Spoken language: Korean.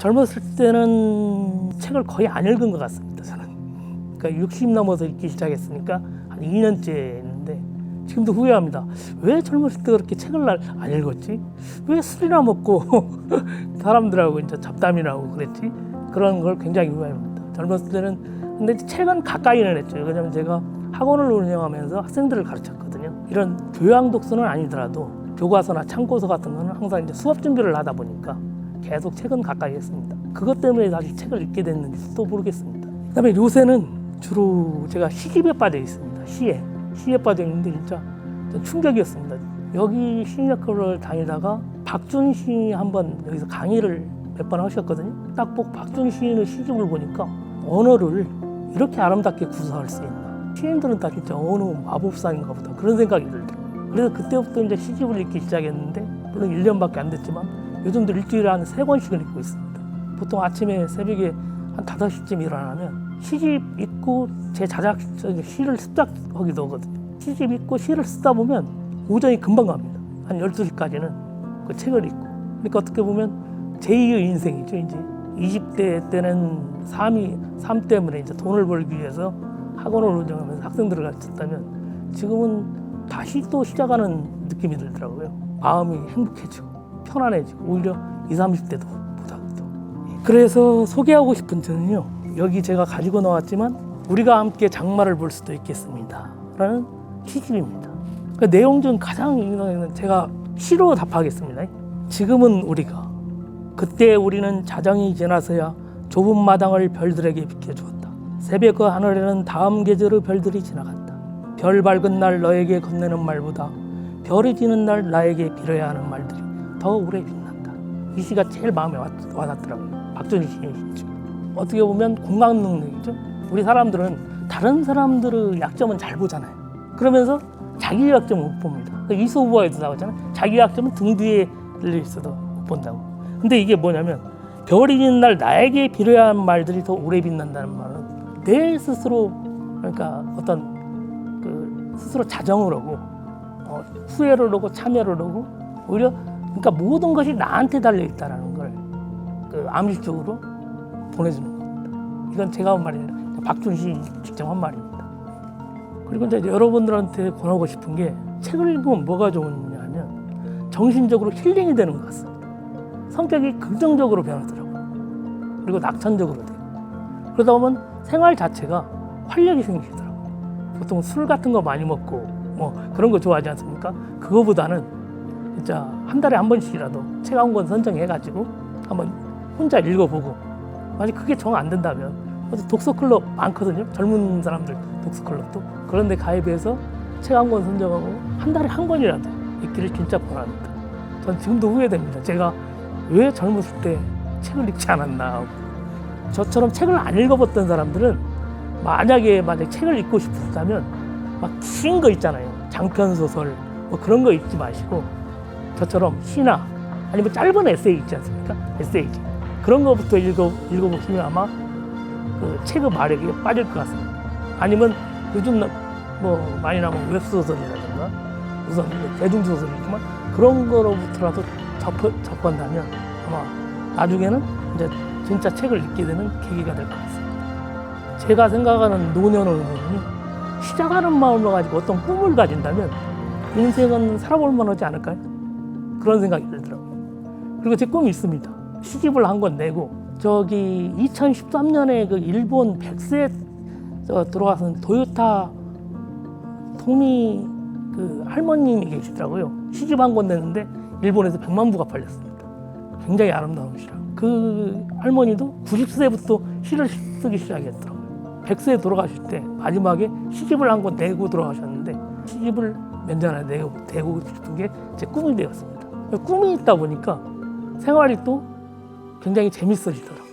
젊었을 때는 책을 거의 안 읽은 것 같습니다. 저는. 그러니까 60 넘어서 읽기 시작했으니까 한 2년째 했는데 지금도 후회합니다. 왜 젊었을 때 그렇게 책을 날- 안 읽었지? 왜 술이나 먹고 사람들하고 이제 잡담이나 하고 그랬지? 그런 걸 굉장히 후회합니다. 젊었을 때는 근데 책은 가까이는 했죠. 왜냐면 제가 학원을 운영하면서 학생들을 가르쳤거든요. 이런 교양 독서는 아니더라도 교과서나 참고서 같은 거는 항상 이제 수업 준비를 하다 보니까 계속 책은 가까이 했습니다. 그것 때문에 다시 책을 읽게 됐는지도 모르겠습니다. 그다음에 요새는 주로 제가 시집에 빠져 있습니다. 시에 시에 빠져 있는데 진짜 좀 충격이었습니다. 여기 시인학교를 다니다가 박준 시인이 한번 여기서 강의를 몇 번 하셨거든요. 딱 보고 박준 시인의 시집을 보니까 언어를 이렇게 아름답게 구사할 수 있나. 시인들은 다 진짜 언어 마법사인가 보다 그런 생각이 들더라고요. 그래서 그때부터 이제 시집을 읽기 시작했는데 물론 1년밖에 안 됐지만 요즘도 일주일에 한 세 권씩은 읽고 있습니다. 보통 아침에 새벽에 한 5시쯤 일어나면 시집 읽고 제 자작 시를 습작하기도 하거든요. 시집 읽고 시를 쓰다 보면 오전이 금방 갑니다. 한 12시까지는 그 책을 읽고. 그러니까 어떻게 보면 제2의 인생이죠, 이제. 20대 때는 삶이, 삶 때문에 이제 돈을 벌기 위해서 학원을 운영하면서 학생들을 가르쳤다면 지금은 다시 또 시작하는 느낌이 들더라고요. 마음이 행복해지고 편안해지고 오히려 20, 30대도 보다도. 그래서 소개하고 싶은 저는요. 여기 제가 가지고 나왔지만 우리가 함께 장마를 볼 수도 있겠습니다. 라는 시집입니다. 그 내용 중 가장 인상적인 제가 시로 답하겠습니다. 지금은 우리가 그때 우리는 자정이 지나서야 좁은 마당을 별들에게 비켜주었다. 새벽 그 하늘에는 다음 계절의 별들이 지나간다. 별 밝은 날 너에게 건네는 말보다 별이 지는 날 나에게 빌어야 하는 말들이 더 오래 빛난다. 이 시가 제일 마음에 와- 와닿더라고요. 박준희 시인의 시죠. 어떻게 보면 공감 능력이죠. 우리 사람들은 다른 사람들의 약점은 잘 보잖아요. 그러면서 자기 약점은 못 봅니다. 그 이소 후보에도 나오잖아요. 자기 약점은 등 뒤에 들려 있어도 못 본다고. 근데 이게 뭐냐면 별이 지는 날 나에게 하는 말들이 더 오래 빛난다는 말은 내 스스로 그러니까 어떤 그 스스로 자정을 하고 어, 후회를 하고 참여를 하고 오히려 그러니까 모든 것이 나한테 달려 있다라는 걸그 암시적으로 보내주는 겁니다. 이건 제가 한 말이 아니라 박준시 직접 한 말입니다. 그리고 이제 여러분들한테 권하고 싶은 게 책을 읽으면 뭐가 좋냐면 정신적으로 힐링이 되는 것 같습니다. 성격이 긍정적으로 변하더라고요. 그리고 낙천적으로 돼요. 그러다 보면 생활 자체가 활력이 생기더라고요. 보통 술 같은 거 많이 먹고 뭐 그런 거 좋아하지 않습니까? 그거보다는 진짜 한 달에 한 번씩이라도 책 한 권 선정해가지고 한번 혼자 읽어보고 만약 그게 정 안 된다면 어디 독서 클럽 많거든요. 젊은 사람들 독서 클럽도 그런데 가입해서 책 한 권 선정하고 한 달에 한 권이라도 읽기를 진짜 권합니다. 전 지금도 후회됩니다. 제가 왜 젊었을 때 책을 읽지 않았나 하고 저처럼 책을 안 읽어봤던 사람들은 만약에 만약 책을 읽고 싶으시다면 막 긴 거 있잖아요. 장편 소설 뭐 그런 거 읽지 마시고 저처럼 시나 아니면 짧은 에세이 있지 않습니까? 에세이지 그런 거부터 읽어 읽어보시면 아마 그 책의 마력이 빠질 것 같습니다. 아니면 요즘 나- 뭐 많이 나온 웹소설이라든가 우선 대중소설이지만 그런 거로부터라도 접, 접한다면 아마 나중에는 이제 진짜 책을 읽게 되는 계기가 될 것 같습니다. 제가 생각하는 노년을 보면 시작하는 마음을 가지고 어떤 꿈을 가진다면 인생은 살아볼 만하지 않을까요? 그런 생각이 들더라고요. 그리고 제 꿈이 있습니다. 시집을 한 권 내고 저기 2013년에 그 일본 백세 저 들어와서 도요타 토미 그 할머님이 계시더라고요. 시집 한 권 냈는데 일본에서 100만 부가 팔렸습니다. 굉장히 아름다운 시라. 그 할머니도 90세부터 시를 쓰기 시작했더라고요. 100세에 돌아가실 때 마지막에 시집을 한 권 내고 돌아가셨는데 시집을 몇 년에 내고 되고 싶은 게 제 꿈이 되었습니다. 꿈이 있다 보니까 생활이 또 굉장히 재밌어지더라고요.